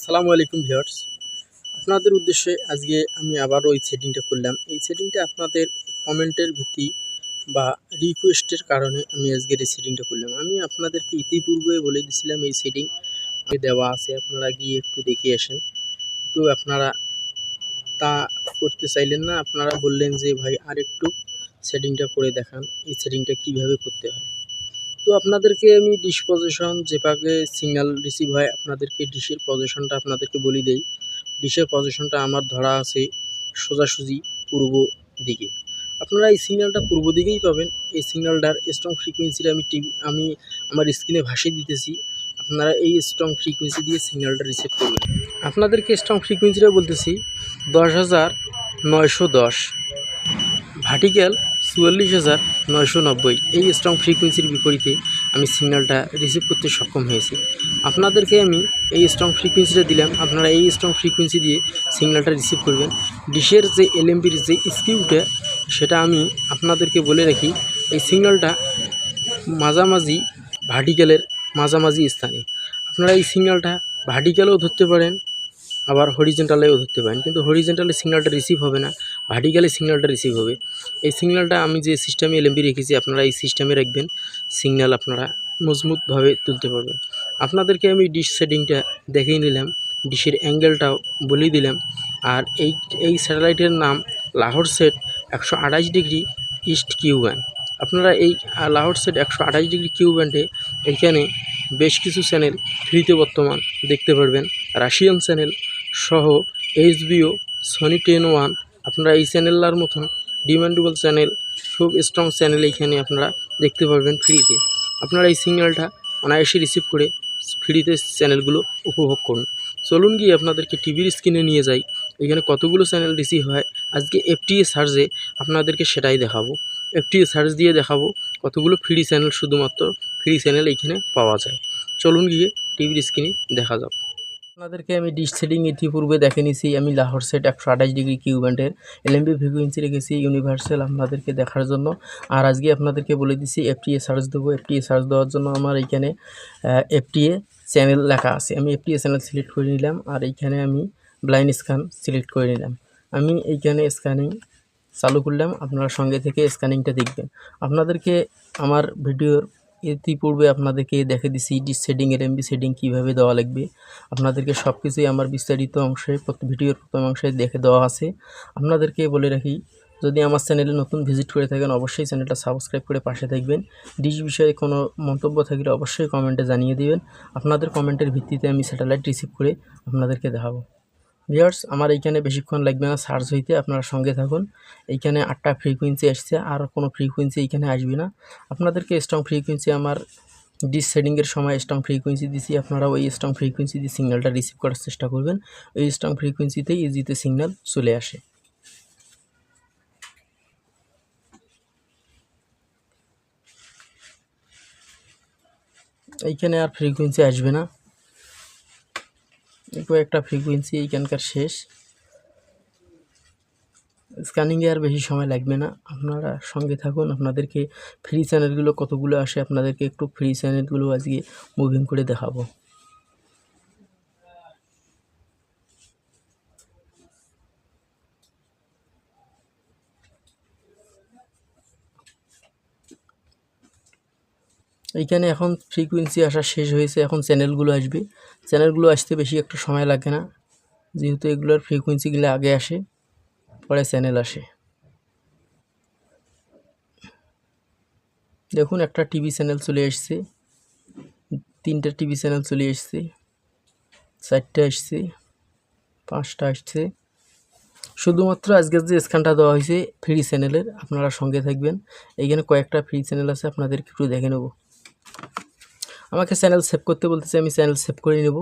আসসালামু আলাইকুম ভিউয়ার্স। আপনাদের উদ্দেশ্যে আজকে আমি আবার ওই সেটিংটা করলাম। এই সেটিংটা আপনাদের কমেন্টের ভিত্তি বা রিকোয়েস্টের কারণে আমি আজকের এই সেটিংটা করলাম। আমি আপনাদেরকে ইতিপূর্বে বলে দিয়েছিলাম এই সেটিং দেওয়া আছে, আপনারা গিয়ে একটু দেখে আসেন। তো আপনারা তা করতে চাইলেন না, আপনারা বললেন যে, ভাই আর একটু সেটিংটা করে দেখান, এই সেটিংটা কীভাবে করতে হয়? আপনাদেরকে আমি ডিশ পজিশন যেভাবে সিগন্যাল রিসিভ হয়, আপনাদেরকে ডিশের পজিশনটা আপনাদেরকে বলি দেই। ডিশের পজিশনটা আমার ধরা আছে সোজাসুজি পূর্ব দিকে। আপনারা এই সিগন্যালটা পূর্ব দিকেই পাবেন। এই সিগন্যালটার স্ট্রং ফ্রিকোয়েন্সিটা আমি টিভি আমি আমার স্ক্রিনে ভাসিয়ে দিতেছি। আপনারা এই স্ট্রং ফ্রিকোয়েন্সি দিয়ে সিগন্যালটা রিসিভ করবেন আপনাদেরকে স্ট্রং ফ্রিকোয়েন্সিটা বলতেছি দশ হাজার নয়শো দশ। ভার্টিক্যাল চুয়াল্লিশ হাজার নয়শো নব্বই। এই স্ট্রং ফ্রিকোয়েন্সির বিপরীতে আমি সিগন্যালটা রিসিভ করতে সক্ষম হয়েছি। আপনাদেরকে আমি এই স্ট্রং ফ্রিকোয়েন্সিটা দিলাম। আপনারা এই স্ট্রং ফ্রিকোয়েন্সি দিয়ে সিগন্যালটা রিসিভ করবেন। ডিশের যে এলএমবির যে স্কিউটা সেটা আমি আপনাদেরকে বলে রাখি, এই সিগন্যালটা মাঝামাঝি ভার্টিক্যালের মাঝামাঝি স্থানে। আপনারা এই সিগন্যালটা ভার্টিক্যালেও ধরতে পারেন, আবার হরিজেন্টালেও ধরতে পারেন। কিন্তু হরিজেন্টালে সিগন্যালটা রিসিভ হবে না। ভার্টিক্যালে সিগন্যালটা রিসিভ হবে। এই সিগন্যালটা আমি যে সিস্টেমে এলএমবি রেখেছি, আপনারা এই সিস্টেমে রাখবেন। সিগন্যাল আপনারা মজবুতভাবে তুলতে পারবেন। আপনাদেরকে আমি ডিশ সেটিংটা দেখিয়ে নিলাম। ডিশের অ্যাঙ্গেলটাও বলে দিলাম। আর এই এই স্যাটেলাইটের নাম লাহোর সেট একশো আঠাশ ডিগ্রি ইস্ট কিউ ব্যান্ড আপনারা এই লাহোর সেট একশো আঠাশ ডিগ্রি কিউ ব্যান্ডে এখানে বেশ কিছু চ্যানেল ফ্রিতে বর্তমান দেখতে পারবেন। রাশিয়ান চ্যানেল সহ এইচবিও সনি টেন ওয়ান আপনারা এই চ্যানেলটার মতন ডিমান্ডেবল চ্যানেল, খুব স্ট্রং চ্যানেল এইখানে আপনারা দেখতে পারবেন ফ্রিতে। আপনারা এই সিগন্যালটা অনায়াসে রিসিভ করে ফ্রিতে চ্যানেলগুলো উপভোগ করুন। চলুন গিয়ে আপনাদেরকে টিভির স্ক্রিনে নিয়ে যাই। এখানে কতগুলো চ্যানেল রিসিভ হয়, আজকে এফটিএ সার্চে আপনাদেরকে সেটাই দেখাবো। এফটিএ সার্চ দিয়ে দেখাবো কতগুলো ফ্রি চ্যানেল শুধুমাত্র ফ্রি চ্যানেল এইখানে পাওয়া যায়। চলুন গিয়ে টিভির স্ক্রিনে দেখা যাক। আপনাদেরকে আমি ডিশ সেটিং ইতিপূর্বে দেখে নিছি আমি লাহোর সেট একশো আঠাশ ডিগ্রি কিউ ব্যান্ডের এলএমবি ফ্রিকুয়েন্সি রেখেছি ইউনিভার্সাল আপনাদেরকে দেখার জন্য। আর আজকে আপনাদেরকে বলে দিছি এফটিএ সার্চ দেবো। এফটিএ সার্চ দেওয়ার জন্য আমার এইখানে এফটিএ চ্যানেল লেখা আছে। আমি এফটিএ চ্যানেল সিলেক্ট করে নিলাম আর এইখানে আমি ব্লাইন্ড স্ক্যান সিলেক্ট করে নিলাম। আমি এইখানে স্ক্যানিং চালু করলাম। আপনারা সঙ্গে থেকে স্ক্যানিংটা দেখবেন। আপনাদেরকে আমার ভিডিওর ইতিপূর্বে আপনাদেরকে দেখে দিছি ডিশ সেটিং এর এমবি সেটিং কীভাবে দেওয়া লাগবে। আপনাদেরকে সব কিছুই আমার বিস্তারিত অংশে ভিডিওর প্রথম অংশে দেখে দেওয়া আছে। আপনাদেরকে বলে রাখি, যদি আমার চ্যানেলে নতুন ভিজিট করে থাকেন, অবশ্যই চ্যানেলটা সাবস্ক্রাইব করে পাশে থাকবেন। ডিশ বিষয়ে কোনো মন্তব্য থাকলে অবশ্যই কমেন্টে জানিয়ে দিবেন। আপনাদের কমেন্টের ভিত্তিতে আমি স্যাটেলাইট রিসিভ করে আপনাদেরকে দেখাবো। ভিউয়ার্স, আমার এইখানে বেশিক্ষণ লাগবে না সার্চ হইতে, আপনারা সঙ্গে থাকুন। এইখানে আটটা ফ্রিকোয়েন্সি আসছে, আর কোনো ফ্রিকোয়েন্সি এইখানে আসবে না। আপনাদেরকে স্ট্রং ফ্রিকোয়েন্সি আমার ডিস সেটিংয়ের সময় স্ট্রং ফ্রিকোয়েন্সি দিছি আপনারা ওই স্ট্রং ফ্রিকোয়েন্সি দিয়ে সিগন্যালটা রিসিভ করার চেষ্টা করবেন। ওই স্ট্রং ফ্রিকোয়েন্সিতেই ইজিতে সিগন্যাল চলে আসে। এইখানে আর ফ্রিকোয়েন্সি আসবে না। কয়েকটা ফ্রিকুয়েন্সি এইখানকার শেষ। স্ক্যানিংয়ে আর বেশি সময় লাগবে না। আপনারা সঙ্গে থাকুন, আপনাদেরকে ফ্রি চ্যানেলগুলো কতগুলো আসে আপনাদেরকে একটু ফ্রি চ্যানেলগুলো আজকে মুভিং করে দেখাবো। এইখানে এখন ফ্রিকোয়েন্সি আসা শেষ হয়েছে, এখন চ্যানেলগুলো আসবে। চ্যানেলগুলো আসতে বেশি একটা সময় লাগে না, যেহেতু এগুলোর ফ্রিকোয়েন্সিগুলো আগে আসে, পরে চ্যানেল আসে। দেখুন, একটা টিভি চ্যানেল চলে এসছে, তিনটা টিভি চ্যানেল চলে এসছে, চারটে আসছে পাঁচটা আসছে শুধুমাত্র আজকের যে স্ক্যানটা দেওয়া হয়েছে ফ্রি চ্যানেলের আপনারা সঙ্গে থাকবেন। এইখানে কয়েকটা ফ্রি চ্যানেল আছে, আপনাদেরকে একটু দেখে নেব। আমাকে চ্যানেল সেভ করতে বলতেছে আমি চ্যানেল সেভ করে নেব।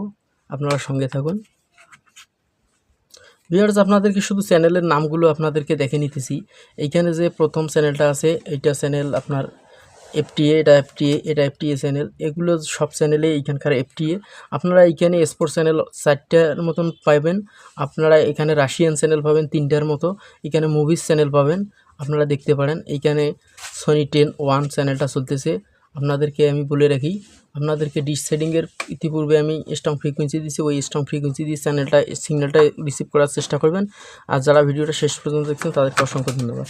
আপনারা সঙ্গে থাকুন। ভিউয়ার্স আপনাদেরকে শুধু চ্যানেলের নামগুলো আপনাদেরকে দেখে নিতেছি। এইখানে যে প্রথম চ্যানেলটা আছে, এইটা চ্যানেল আপনার এফটিএ এটা এফটিএ এটা এফটিএ চ্যানেল। এগুলো সব চ্যানেলে এইখানকার এফটিএ আপনারা এইখানে স্পোর্টস চ্যানেল চারটার মতন পাবেন আপনারা এখানে রাশিয়ান চ্যানেল পাবেন তিনটার মতো। এখানে মুভিজ চ্যানেল পাবেন, আপনারা দেখতে পারেন। এইখানে সনি টেন ওয়ান চ্যানেলটা চলতেছে। আপনাদেরকে আমি বলে রাখি, আপনাদেরকে ডিশ সেটিংয়ের ইতিপূর্বে আমি স্ট্রং ফ্রিকোয়েন্সি দিয়েছি। ওই স্ট্রং ফ্রিকোয়েন্সি দিয়ে চ্যানেলটা সিগন্যালটা রিসিভ করার চেষ্টা করবেন। আর যারা ভিডিওটা শেষ পর্যন্ত দেখছেন, তাদেরকে অসংখ্য ধন্যবাদ।